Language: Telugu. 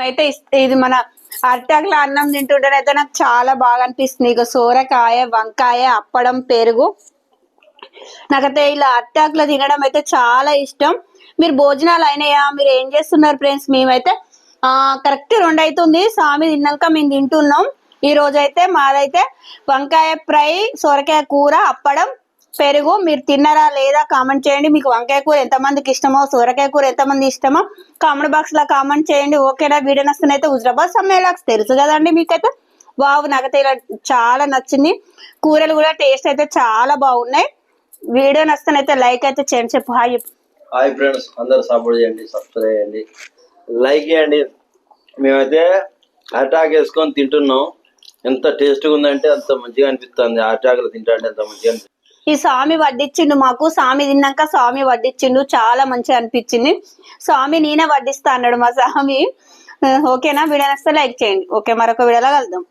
అయితే ఇస్- ఇది మన అరిటాకులో అన్నం తింటుంటేనైతే నాకు చాలా బాగా అనిపిస్తుంది. ఇక సోరకాయ వంకాయ అప్పడం పెరుగు. నాకైతే ఇలా అరిటాకులో తినడం అయితే చాలా ఇష్టం. మీరు భోజనాలు అయినాయా? మీరు ఏం చేస్తున్నారు ఫ్రెండ్స్? మేమైతే కరెక్ట్ రెండు అవుతుంది స్వామి తిన్నాక మేము తింటున్నాం. ఈ రోజైతే మాదైతే వంకాయ ఫ్రై సొరకాయ కూర అప్పడం పెరుగు మీరు తిన్నారా లేదా కామెంట్ చేయండి. మీకు వంకాయ కూర ఎంతమందికి ఇష్టమో సొరకాయ కూర ఎంతమంది ఇష్టమో కామెంట్ బాక్స్లో కామెంట్ చేయండి. ఓకేనా వీడియో నచ్చినైతే హుజరాబాద్ సమ్మేలాక్స్ తెలుసు కదండి మీకైతే? వావ్ నాకైతే ఇలా చాలా నచ్చింది. కూరలు కూడా టేస్ట్ అయితే చాలా బాగున్నాయి. వీడియో నచ్చినైతే లైక్ అయితే చేయండి. చెప్పు హాయ్ హాయ్ ఫ్రెండ్స్ అందరు సపోర్ట్ చేయండి సబ్స్క్రైబ్ చేయండి. లైక్ చేయండి. మేమైతే అటాక్ వేసుకొని తింటున్నాం. ఎంత టేస్ట్గా ఉందంటే అంత మంచిగా అనిపిస్తుంది. అటాకులు తింటా అంటే అంత మంచిగా ఈ స్వామి వడ్డిచ్చిండు మాకు. స్వామి తిన్నాక స్వామి వడ్డిచ్చిండు. చాలా మంచిగా అనిపించింది. స్వామి నేనే వడ్డిస్తా అన్నాడు మా స్వామి. ఓకేనా? వీడియో నచ్చితే లైక్ చేయండి. ఓకే మరొక వీడియోలో కలుద్దాం.